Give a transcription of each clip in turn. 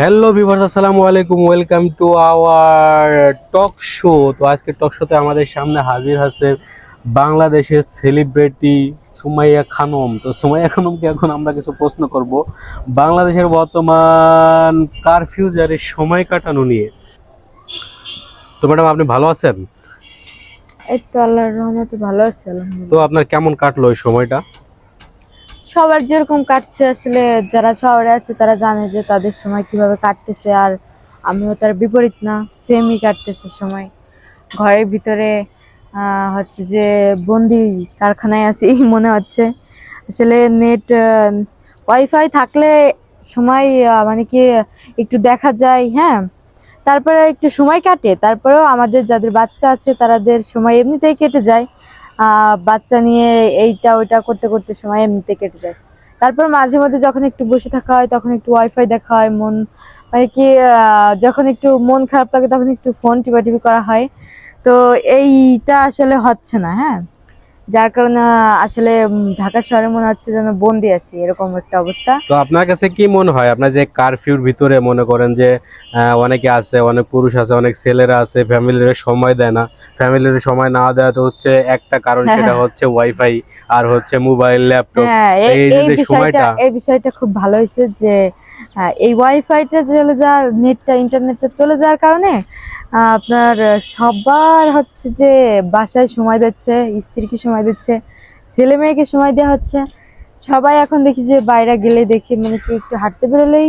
Hello viewers আসসালামু আলাইকুম welcome to our talk show তো আজকে টক শোতে আমাদের সামনে হাজির আছে বাংলাদেশের সেলিব্রিটি সুমাইয়া খানম। তো সুমাইয়া খানমকে এখন আমরা কিছু প্রশ্ন করব। বাংলাদেশের বর্তমান কারফিউ জারির সময় কাটানো নিয়ে। তো ম্যাডাম আপনি ভালো আছেন? এই তো আল্লাহর রহমতে ভালো আছে আলহামদুলিল্লাহ। তো আপনার কেমন কাটলো ওই সময়টা? সবার যেরকম কাটছে আসলে, যারা শহরে আছে তারা জানে যে তাদের সময় কীভাবে কাটতেছে আর আমিও তার বিপরীত না সেমই কাটতেছে সময়। ঘরের ভিতরে হচ্ছে যে বন্দি কারখানায় আছি মনে হচ্ছে। আসলে নেট ওয়াইফাই থাকলে সময় মানে কি একটু দেখা যায় হ্যাঁ। তারপরে একটু সময় কাটে, তারপরেও আমাদের যাদের বাচ্চা আছে তাদের সময় এমনিতেই কেটে যায়। বাচ্চা নিয়ে এইটা, ওইটা করতে করতে সময় এমনিতে কেটে যায়। তারপর মাঝে মধ্যে যখন একটু বসে থাকা হয়, তখন একটু ওয়াইফাই দেখা হয়, মন মানে কি যখন একটু মন খারাপ লাগে, তখন একটু ফোন টিপা টিপাটিপি করা হয়। তো এইটা আসলে হচ্ছে না হ্যাঁ? যার কারণে আসলে ঢাকা শহরে মনে হচ্ছে যেন বন্দি আছি এরকম একটা অবস্থা তো আপনার কাছে কি মনে হয় আপনার যে কারফিউর ভিতরে মনে করেন যে অনেকে আছে অনেক পুরুষ আছে অনেক ছেলেরা আছে ফ্যামিলির সময় দেয় না ফ্যামিলির সময় না দেওয়া তো হচ্ছে একটা কারণ হ্যাঁ, সেটা হ্যাঁ। হচ্ছে ওয়াইফাই আর হচ্ছে মোবাইল ল্যাপটপ এই যে বিষয়টা সময়টা। এই বিষয়টা খুব ভালো হয়েছে যে এই ওয়াইফাইটা চলে যাওয়ার নেটটা ইন্টারনেটটা চলে যাওয়ার কারণে আপনার সবার হচ্ছে যে বাসায় সময় দিচ্ছে স্ত্রীকে সময় দিচ্ছে। ছেলে মেয়েকে সময় দেওয়া হচ্ছে। সবাই এখন দেখি যে বাইরে গেলে দেখি মানে কি একটু হাঁটতে বেরোলেই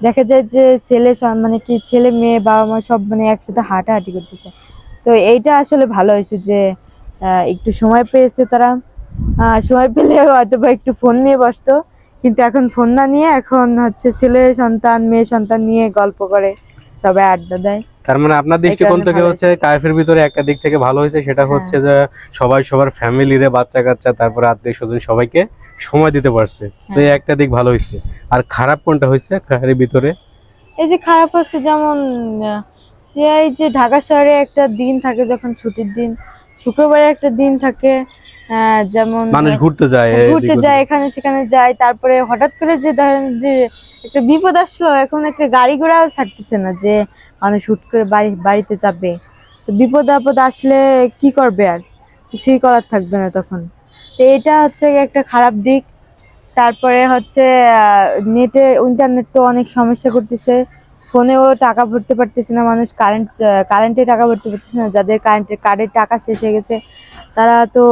দেখা যায় যে ছেলে মানে কি ছেলে মেয়ে বাবা মা সব মানে একসাথে হাঁটাহাঁটি করতেছে। তো এইটা আসলে ভালো হয়েছে যে একটু সময় পেয়েছে তারা। সময় পেলে হয়তো বা একটু ফোন নিয়ে বসতো। কিন্তু এখন ফোন না নিয়ে এখন হচ্ছে ছেলে সন্তান, মেয়ে সন্তান নিয়ে গল্প করে। সবাই আড্ডা দেয়। তার মানে আপনার দৃষ্টিকোণ থেকে হচ্ছে কায়েফের ভিতরে একটা দিক থেকে ভালো হয়েছে সেটা হ্যাঁ। হচ্ছে যে সবাই সবার ফ্যামিলিরে বাচ্চা কাচ্চা তারপরে আত্মীয় স্বজন সবাইকে সময় দিতে পারছে। তো এই হ্যাঁ। একটা দিক ভালো হয়েছে। আর খারাপ কোনটা হয়েছে কারের ভিতরে? এই যে খারাপ হচ্ছে যেমন এই যে ঢাকা শহরে একটা দিন থাকে যখন ছুটির দিন শুক্রবারে একটা দিন থাকে যেমন মানুষ ঘুরতে যায় ঘুরতে যায় এখানে সেখানে যায় তারপরে হঠাৎ করে যে ধরেন যে একটা বিপদ আসলো এখন একটা গাড়ি ঘোড়াও ছাড়তেছে না যে মানুষ হুট করে বাড়ি বাড়িতে যাবে। তো বিপদ আপদ আসলে কি করবে আর? কিছুই করার থাকবে না তখন। তো এটা হচ্ছে একটা খারাপ দিক। তারপরে হচ্ছে নেটে ইন্টারনেট তো অনেক সমস্যা করতেছে। ফোনেও টাকা ভরতে পারতেছে না মানুষ কারেন্ট কারেন্টে টাকা ভরতে পারতেছে না যাদের কারেন্টের কার্ডের টাকা শেষ হয়ে গেছে তারা তো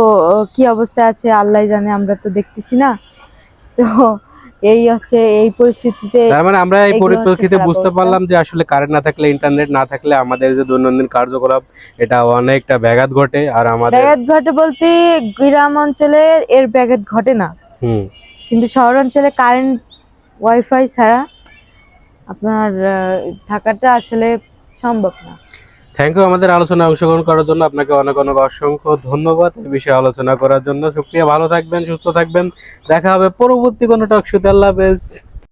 কি অবস্থায় আছে আল্লাহ জানে আমরা তো দেখতেছি না। তো এই হচ্ছে এই পরিস্থিতিতে তার মানে আমরা এই পরিপ্রেক্ষিতে বুঝতে পারলাম যে আসলে কারেন্ট না থাকলে ইন্টারনেট না থাকলে আমাদের যে দৈনন্দিন কার্যকলাপ এটা অনেকটা ব্যাঘাত ঘটে আর আমাদের ব্যাঘাত ঘটে বলতে গ্রাম অঞ্চলে এর ব্যাঘাত ঘটে না। হুম। কিন্তু শহর অঞ্চলে কারেন্ট ওয়াইফাই ছাড়া আপনার থাকাটা আসলে সম্ভব না। থ্যাংক ইউ আমাদের আলোচনা অংশগ্রহণ করার জন্য আপনাকে অনেক অনেক অসংখ্য ধন্যবাদ এই বিষয়ে আলোচনা করার জন্য। সুপ্রিয়া, ভালো থাকবেন, সুস্থ থাকবেন। দেখা হবে পরবর্তী কোনো টক শুতে আল্লাহ হাফেজ।